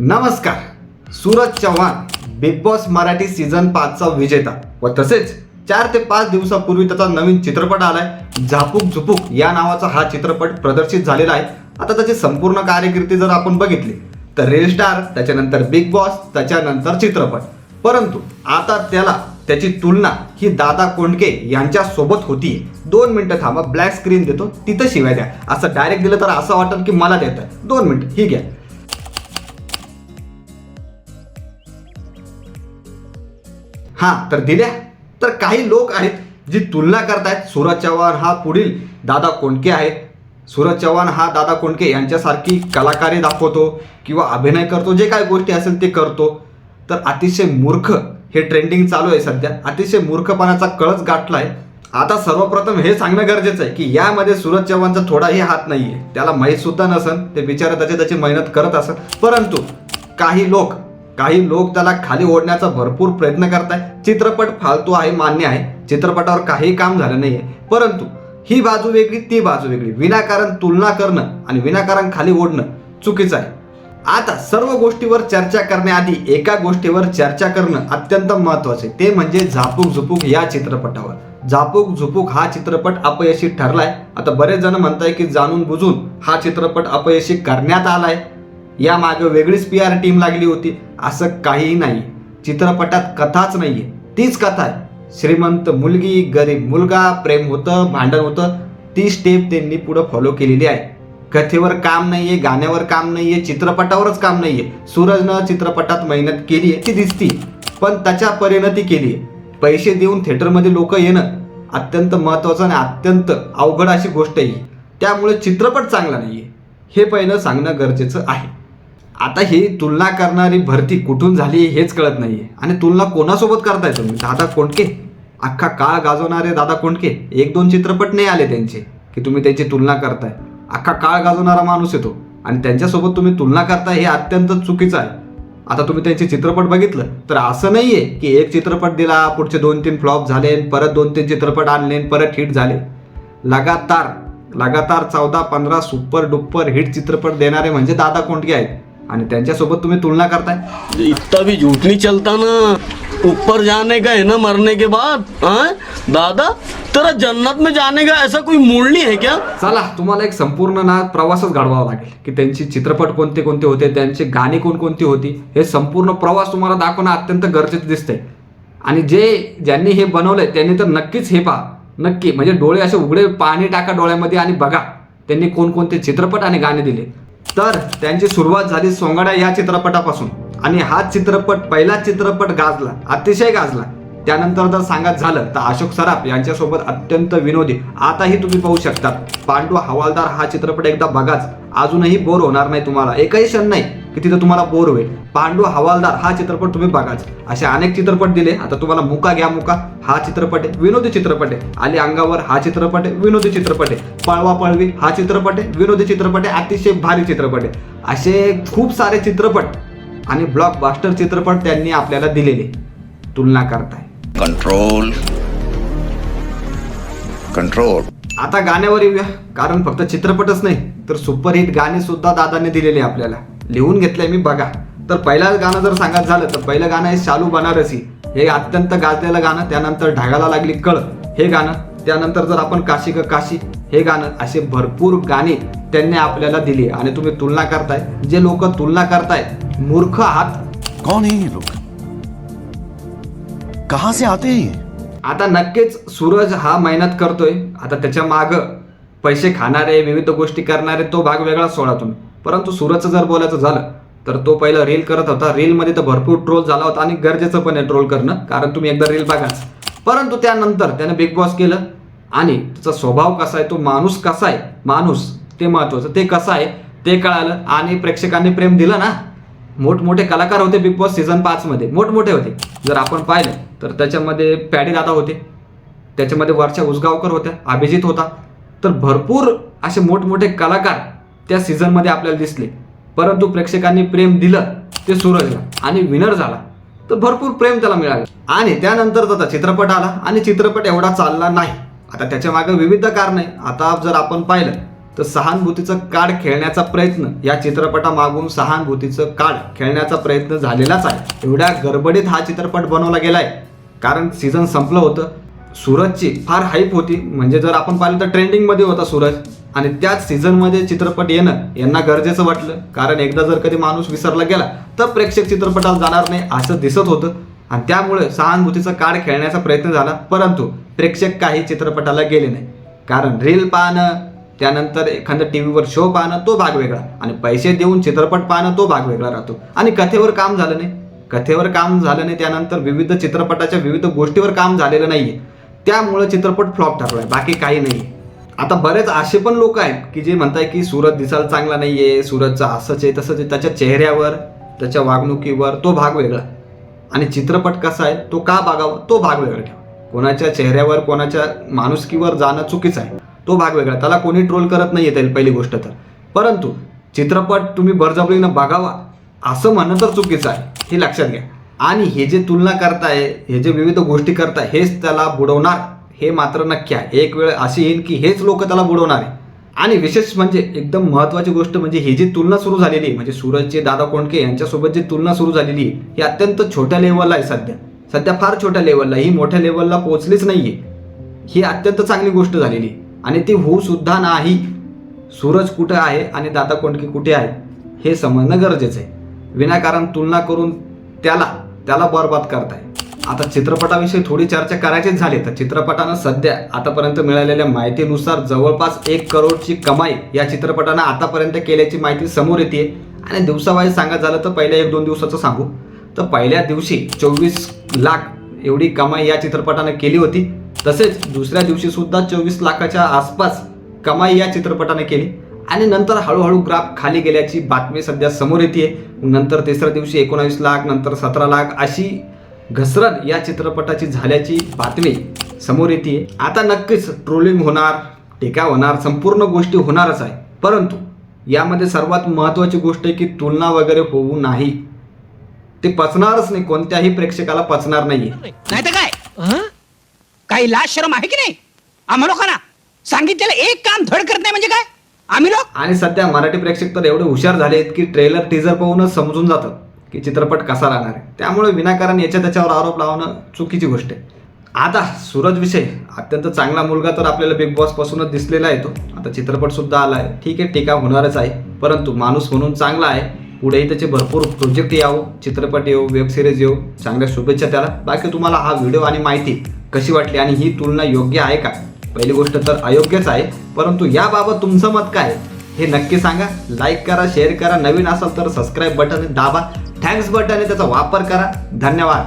नमस्कार. Suraj Chavan Bigg Boss Marathi season पाचचा विजेता. व तसेच चार ते पाच दिवसापूर्वी त्याचा नवीन चित्रपट आलाय झापूक झुपूक या नावाचा हा चित्रपट प्रदर्शित झालेला आहे. आता त्याची संपूर्ण कार्यकिर्ती जर आपण बघितली तर रेल स्टार त्याच्यानंतर बिग बॉस त्याच्यानंतर चित्रपट. परंतु आता त्याला त्याची तुलना ही दादा कोंडके यांच्यासोबत होती दोन मिनटं थांबा ब्लॅक स्क्रीन देतो तिथं शिवाय द्या. असं डायरेक्ट दिलं तर असं वाटतं की मला देत आहे दोन मिनटं ही घ्या. हां तर दिल्या. तर काही लोक आहेत जी तुलना करतायत. सूरज चव्हाण हा पुढील दादा कोंडके आहेत. सूरज चव्हाण हा दादा कोंडके यांच्यासारखी कलाकारी दाखवतो किंवा अभिनय करतो जे काही गोष्टी असेल ते करतो. तर अतिशय मूर्ख हे ट्रेंडिंग चालू आहे सध्या. अतिशय मूर्खपणाचा कळच गाठला आहे आता सर्वप्रथम हे सांगणं गरजेचं आहे की यामध्ये सूरज चव्हाणचा थोडाही हात नाही आहे त्याला माहीत सुद्धा नसन. ते बिचारा त्याची त्याची मेहनत करत असत परंतु काही लोक काही लोक त्याला खाली ओढण्याचा भरपूर प्रयत्न करताय. चित्रपट फालतू आहे मान्य आहे. चित्रपटावर काही काम झालं नाहीये. परंतु ही बाजू वेगळी ती बाजू वेगळी. विनाकारण तुलना करणं आणि विनाकारण खाली ओढणं चुकीचं आहे. आता सर्व गोष्टीवर चर्चा करण्याआधी एका गोष्टीवर चर्चा करणं अत्यंत महत्त्वाचे ते म्हणजे झापूक झुपूक या चित्रपटावर. झापूक झुपूक हा चित्रपट अपयशी ठरलाय. आता बरेच जण म्हणताय की जाणून बुजून हा चित्रपट अपयशी करण्यात आलाय. या मागे वेगळीच पी आर टीम लागली होती. असं काहीही नाही. चित्रपटात कथाच नाही आहे तीच कथा आहे. श्रीमंत मुलगी गरीब मुलगा प्रेम होतं भांडण होतं. ती स्टेप त्यांनी पुढं फॉलो केलेली आहे. कथेवर काम नाहीये गाण्यावर काम नाहीये चित्रपटावरच काम नाहीये. सूरजनं चित्रपटात मेहनत केली आहे. ती दिसती पण त्याच्या परिणती केली आहे. पैसे देऊन थिएटरमध्ये लोक येणं अत्यंत महत्त्वाचं आणि अत्यंत अवघड अशी गोष्ट आहे त्यामुळे चित्रपट चांगला नाहीये. हे पहिलं सांगणं गरजेचं आहे. आता ही तुलना करणारी भरती कुठून झाली हेच कळत नाही आहे आणि तुलना कोणासोबत करताय तुम्ही? दादा कोंडके? अख्खा काळ गाजवणारे दादा कोंडके? एक दोन चित्रपट नाही आले त्यांचे की तुम्ही त्यांची तुलना करताय. अख्खा काळ गाजवणारा माणूस येतो. आणि त्यांच्यासोबत तुम्ही तुलना करताय हे अत्यंत चुकीचं आहे. आता तुम्ही त्यांचे चित्रपट बघितलं तर असं नाही आहे की एक चित्रपट दिला पुढचे दोन तीन फ्लॉप झाले परत दोन तीन चित्रपट आणले परत हिट झाले. लगातार लगातार चौदा पंधरा सुपर डुप्पर हिट चित्रपट देणारे म्हणजे दादा कोंडके आहेत. आणि त्यांच्यासोबत तुम्ही तुलना करताय? इतना भी झूठ नहीं चलता ना ऊपर जाने का है ना मरने के बाद? हाँ? दादा तेरा जन्नत में जाने का ऐसा कोई मूड नहीं है क्या? चला तुम्हाला एक संपूर्ण ना प्रवासच घडवावा लागेल की त्यांची चित्रपट कोणते कोणते होते त्यांची गाणी कोणकोणती होती हे संपूर्ण प्रवास तुम्हाला दाखवणं अत्यंत गरजेचं दिसतंय. आणि जे ज्यांनी हे बनवलंय त्यांनी तर नक्कीच हे पहा. नक्की म्हणजे डोळे असे उघडे पाणी टाका डोळ्यामध्ये आणि बघा त्यांनी कोणकोणते चित्रपट आणि गाणे दिले. तर त्यांची सुरुवात झाली सोंगाड्या या चित्रपटापासून. आणि हा चित्रपट पहिला चित्रपट गाजला अतिशय गाजला. त्यानंतर जर सांगत झालं तर अशोक सराफ यांच्यासोबत अत्यंत विनोदी. आताही तुम्ही पाहू शकता पांडू हवालदार हा चित्रपट एकदा बघाच. अजूनही बोर होणार नाही तुम्हाला. एकही क्षण नाही. की तिथं तुम्हाला बोर होईल. पांडू हवालदार हा चित्रपट तुम्ही बघाच. असे अनेक चित्रपट दिले. आता तुम्हाला मुका घ्या मुका. हा चित्रपट आहे विनोदी चित्रपट आहे. आली अंगावर हा चित्रपट आहे विनोदी चित्रपट आहे. पळवा पळवी हा चित्रपट आहे विनोदी चित्रपट आहे अतिशय भारी चित्रपट आहे. असे खूप सारे चित्रपट आणि ब्लॉकबास्टर चित्रपट त्यांनी आपल्याला दिलेले. तुलना करताय. Control. Control. आता गाण्यावर येऊया. कारण फक्त चित्रपटच नाही तर सुपरहिट गाणे सुद्धा दादाने दिलेले आपल्याला. लिहून घेतलंय मी बघा. तर पहिलं गाणं जर सांगायचं झालं तर पहिलं गाणं आहे शालू बनारसी. हे अत्यंत गाजलेलं गाणं त्यानंतर ढगाला लागली कळ. हे गाणं त्यानंतर जर आपण काशी ग काशी हे गाणं असे भरपूर गाणे त्यांनी आपल्याला दिली. आणि तुम्ही तुलना करताय. जे लोक तुलना करताय मूर्ख आहात. है ये लोग? कहां से आते हैं आता नक्कीच सूरज हा मेहनत करतोय. आता त्याच्या माग पैसे खाणारे विविध गोष्टी करणारे तो भाग वेगळा सोडा तुम्ही. परंतु सुरतचं जर बोलायचं झालं तर तो पहिला रील करत होता. रीलमध्ये तर भरपूर ट्रोल झाला होता आणि गरजेचं पण आहे ट्रोल करणं कारण तुम्ही एकदा रील बघाच परंतु त्यानंतर त्याने बिग बॉस केलं आणि त्याचा स्वभाव कसा आहे तो माणूस कसा आहे? माणूस ते महत्वाचं. ते कसं आहे ते कळालं आणि प्रेक्षकांनी प्रेम दिलं ना. मोठमोठे कलाकार होते बिग बॉस सीझन पाचमध्ये मोठमोठे होते. जर आपण पाहिलं तर त्याच्यामध्ये पॅडी दादा होते. त्याच्यामध्ये वर्षा उसगावकर होत्या अभिजित होता. तर भरपूर असे मोठमोठे कलाकार त्या सीझनमध्ये आपल्याला दिसले. परंतु प्रेक्षकांनी प्रेम दिलं ते सूरजला आणि विनर झाला. तर भरपूर प्रेम त्याला मिळालं. आणि त्यानंतर त्याचा चित्रपट आला आणि चित्रपट एवढा चालला नाही. आता त्याच्यामागे विविध कारण आहे आता जर आपण पाहिलं तर सहानुभूतीचं कार्ड खेळण्याचा प्रयत्न या चित्रपटामागून सहानुभूतीचं कार्ड खेळण्याचा प्रयत्न झालेलाच आहे. एवढ्या गडबडीत हा चित्रपट बनवला गेलाय. कारण सीझन संपलं होतं. सूरजची फार हाईप होती. म्हणजे जर आपण पाहिलं तर ट्रेंडिंगमध्ये होता सूरज. आणि त्याच सीझनमध्ये चित्रपट येणं यांना गरजेचं वाटलं. कारण एकदा जर कधी माणूस विसरला गेला तर प्रेक्षक चित्रपटाला जाणार नाही असं दिसत होतं. आणि त्यामुळे सहानुभूतीचा कार्ड खेळण्याचा प्रयत्न झाला परंतु प्रेक्षक काही चित्रपटाला गेले नाही. कारण रील पाहणं त्यानंतर एखादं टी व्हीवर शो पाहणं तो भाग वेगळा. आणि पैसे देऊन चित्रपट पाहणं तो भाग वेगळा राहतो. आणि कथेवर काम झालं नाही. कथेवर काम झालं नाही त्यानंतर विविध चित्रपटाच्या विविध गोष्टीवर काम झालेलं नाही आहे त्यामुळं चित्रपट फ्लॉप ठरलाय. बाकी काही नाही आता बरेच असे पण लोक आहेत की जे म्हणताय की सूरज दिसायला चांगला नाही आहे सूरजचा असंच आहे तसंच आहे. त्याच्या चेहऱ्यावर त्याच्या वागणुकीवर तो भाग वेगळा आणि चित्रपट कसा आहे तो का बघावा तो भाग वेगळा ठेवा. कोणाच्या चेहऱ्यावर कोणाच्या माणुसकीवर जाणं चुकीचं आहे तो भाग वेगळा त्याला कोणी ट्रोल करत नाही येतील पहिली गोष्ट तर. परंतु चित्रपट तुम्ही बळजबरीनं बघावा असं म्हणणं तर चुकीचं आहे हे लक्षात घ्या. आणि हे जे तुलना करताय हे जे विविध गोष्टी करताय हेच त्याला बुडवणार. हे मात्र नक्की आहे. एक वेळ अशी येईल की हेच लोक त्याला बुडवणार आहे. आणि विशेष म्हणजे एकदम महत्त्वाची गोष्ट म्हणजे ही जी तुलना सुरू झालेली आहे म्हणजे सूरजचे दादा कोंडके यांच्यासोबत जी तुलना सुरू झालेली आहे ही अत्यंत छोट्या लेवलला आहे सध्या. सध्या फार छोट्या लेवलला ही मोठ्या लेवलला पोहोचलीच नाही आहे ही अत्यंत चांगली गोष्ट झालेली आहे. आणि ती होऊ सुद्धा नाही. सूरज कुठे आहे आणि दादा कोंडके कुठे आहे हे समजणं गरजेचं आहे. विनाकारण तुलना करून त्याला त्याला बरबाद करताय. आता चित्रपटाविषयी थोडी चर्चा करायचीच झाली. तर चित्रपटानं सध्या आतापर्यंत मिळालेल्या माहितीनुसार जवळपास एक करोडची कमाई या चित्रपटानं आतापर्यंत केल्याची माहिती समोर येते. आणि दिवसावाईज सांगत झालं तर पहिल्या एक दोन दिवसाचं सांगू. तर पहिल्या दिवशी चोवीस लाख एवढी कमाई या चित्रपटानं केली होती. तसेच दुसऱ्या दिवशी सुद्धा चोवीस लाखाच्या आसपास कमाई या चित्रपटाने केली. आणि नंतर हळूहळू ग्राफ खाली गेल्याची बातमी सध्या समोर येते नंतर तिसऱ्या दिवशी एकोणावीस लाख नंतर सतरा लाख अशी घसरण या चित्रपटाची झाल्याची बातमी समोर येते आता नक्कीच ट्रोलिंग होणार टीका होणार संपूर्ण गोष्टी होणारच आहे. परंतु यामध्ये सर्वात महत्त्वाची गोष्ट आहे की तुलना वगैरे होऊ नाही. ते पचणारच नाही कोणत्याही प्रेक्षकाला पचणार नाहीये. नाही तर काय? काही लाज शरम आहे की नाही? आम्हा लोकांना सांगितलेलं एक काम धड करत नाही म्हणजे काय? आम्ही लोक आणि सध्या मराठी प्रेक्षक तर एवढे हुशार झाले आहेत की ट्रेलर टीजर पाहूनच समजून जातं की चित्रपट कसा राहणार आहे? त्यामुळे विनाकारण याच्या त्याच्यावर आरोप लावणं चुकीची गोष्ट आहे. आता सूरज विषय अत्यंत चांगला मुलगा तर आपल्याला बिग बॉसपासूनच दिसलेला आहे तो. आता चित्रपटसुद्धा आला आहे. ठीक आहे टीका होणारच आहे. परंतु माणूस म्हणून चांगला आहे. पुढेही त्याचे भरपूर प्रोजेक्ट यावो चित्रपट येऊ वेबसिरीज येऊ चांगल्या शुभेच्छा त्याला. बाकी तुम्हाला हा व्हिडिओ आणि माहिती कशी वाटली आणि ही तुलना योग्य आहे का? पहिली गोष्ट तर अयोग्यच आहे. परंतु याबाबत तुमचं मत काय हे नक्की सांगा. लाईक करा शेअर करा. नवीन असाल तर सबस्क्राईब बटन दाबा. थँक्स बटन आहे त्याचा वापर करा. धन्यवाद.